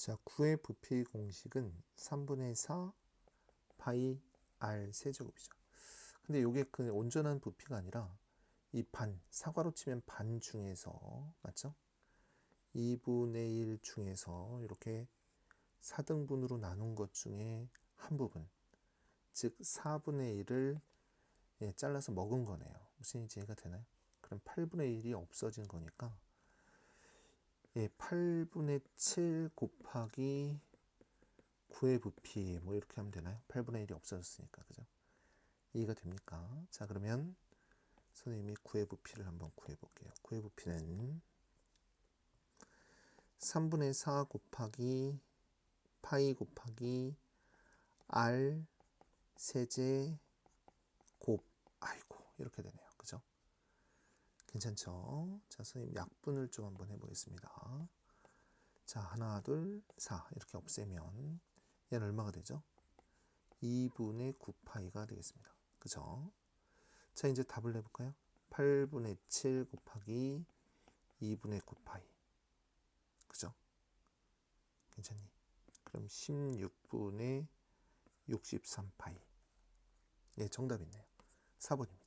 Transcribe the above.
자, 9의 부피 공식은 3분의 4 파이 r 세제곱이죠. 근데 이게 그 온전한 부피가 아니라 이 반, 사과로 치면 반 중에서 맞죠? 2분의 1 중에서 이렇게 4등분으로 나눈 것 중에 한 부분, 즉 4분의 1을 예, 잘라서 먹은 거네요. 무슨 이해가 되나요? 그럼 8분의 1이 없어진 거니까 예, 8분의 7 곱하기 9의 부피 뭐 이렇게 하면 되나요? 8분의 1이 없어졌으니까 그죠? 이해가 됩니까? 자 그러면 선생님이 9의 부피를 한번 구해볼게요. 9의 부피는 3분의 4 곱하기 파이 곱하기 r 세제 곱 아이고 이렇게 되네요. 괜찮죠? 자, 선생님 약분을 좀 한번 해보겠습니다. 자, 하나, 둘, 4 이렇게 없애면 얘는 얼마가 되죠? 2분의 9파이가 되겠습니다. 그죠? 자, 이제 답을 내볼까요? 8분의 7 곱하기 2분의 9파이. 그죠? 괜찮니? 그럼 16분의 63파이. 예, 정답 있네요. 4번입니다.